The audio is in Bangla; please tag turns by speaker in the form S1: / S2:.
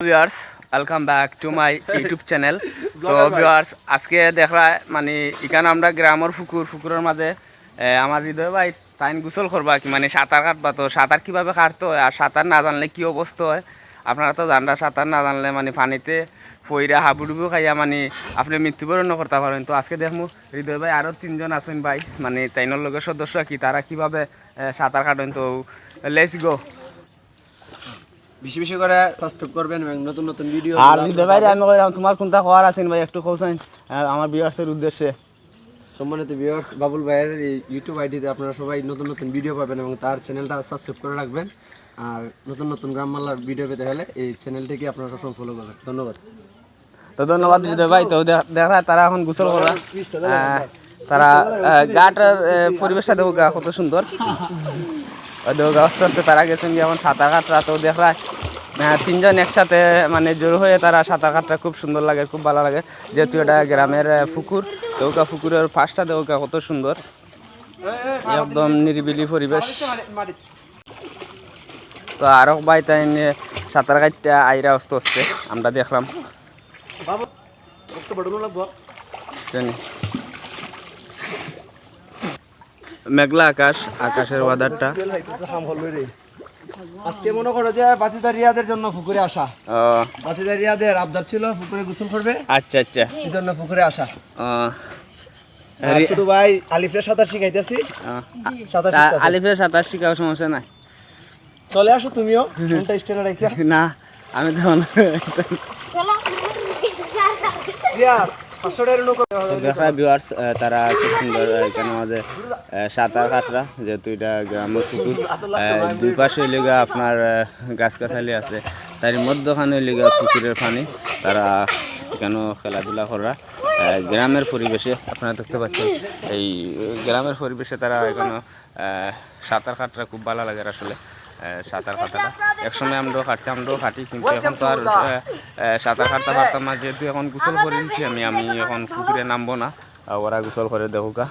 S1: Viewers welcome back to my YouTube channel তো ভিউয়ার্স আজকে দেখা মানে এখানে আমরা গ্রামের পুকুর পুকুরের মাঝে আমার হৃদয় ভাই টাইম গোসল করবা কি মানে সাঁতার কাটবা তো সাঁতার কীভাবে কাটতে হয় আর সাঁতার না জানলে কি অবস্থা হয়? আপনারা তো জানরা সাঁতার না জানলে মানে পানিতে পইরা হাবুডুবু খাইয়া মানে আপনি মৃত্যুবরণ করতে পারেন। তো আজকে দেখমু হৃদয় ভাই আরও তিনজন আছেন ভাই মানে তাইনের লগের সদস্য কি তারা কীভাবে সাঁতার কাটেন? তো লেটস গো
S2: বেশি বেশি করে সাবস্ক্রাইব করবেন এবং নতুন নতুন ভিডিও
S1: আর হৃদয় ভাই আমি কইলাম তোমার কোনটা খবর আছেন ভাই একটু কৌছেন আমার বিয়ার্সের উদ্দেশ্যে।
S2: সম্মানিত ভিউয়ার্স বাবুল ভাইয়ের এই ইউটিউব আইডিতে আপনারা সবাই নতুন নতুন ভিডিও পাবেন এবং তার চ্যানেলটা সাবস্ক্রাইব করে রাখবেন। আর নতুন নতুন গ্রাম বাংলার ভিডিও পেতে হলে এই চ্যানেলটিকে আপনারা সবসময় ফলো করবেন। ধন্যবাদ।
S1: তো ধন্যবাদ হৃদয় ভাই। তো দেখা তারা এখন গোসল করা তারা গাটার পরিবেশটা দেখো গা কত সুন্দর। দেখো আস্তে আস্তে তারা গেছেন যে এখন সাঁতার কাটরা তো দেখা তিনজন একসাথে মানে জোর হয়ে তারা সাঁতার কাটটা খুব সুন্দর লাগে খুব ভালো লাগে। যেহেতু এটা গ্রামের পুকুর দৌকা পুকুরের ফার্স্টটা দেউকা কত সুন্দর। একদম নিরিবিলি পরিবেশ। তো আরও ভাই তাই সাঁতার কাটতে আইরা আস্তে আস্তে আমরা দেখলাম। জানি। মেঘলা আকাশ আকাশের ওয়াদারটা
S2: আজকে মনে করো যে বাতিদার রিয়াদের জন্য পুকুরে আসা। বাতিদার রিয়াদের আবদার ছিল পুকুরে গোসল করবে।
S1: আচ্ছা আচ্ছা।
S2: এই জন্য পুকুরে আসা। শুধু ভাই আলিফরে সাঁতার শিখাইতেছি। সাঁতার
S1: আলিফের সাঁতার শিখাও সমস্যা নাই।
S2: চলে আসো তুমিও ফোনটা স্ট্যান্ডে রেখে
S1: না আমি তো
S2: রিয়াদ
S1: দেখা ভিউয়ার্স তারা খুব সুন্দর এখানে আমাদের সাঁতার কাটরা যেহেতু এটা গ্রামের পুকুর দুই পাশে লিগা আপনার গাছ গাছালি আছে। তার মধ্যখানে লিগা পুকুরের পানি, তারা এখানেও খেলাধুলা করা। গ্রামের পরিবেশে, আপনারা দেখতে পাচ্ছেন, এই গ্রামের পরিবেশে তারা এখানে সাঁতার কাটরা খুব ভালো লাগে আসলে। সাঁতার কাটাটা। একসময় আমরাও কাটছি আমরাও কাটি কিন্তু এখন তো আর সাঁতার কাটতে পারতাম না যেহেতু এখন গোসল করে নিচ্ছি আমি আমি এখন পুকুরে নামবো না। ওরা গোসল করে দেখুকা.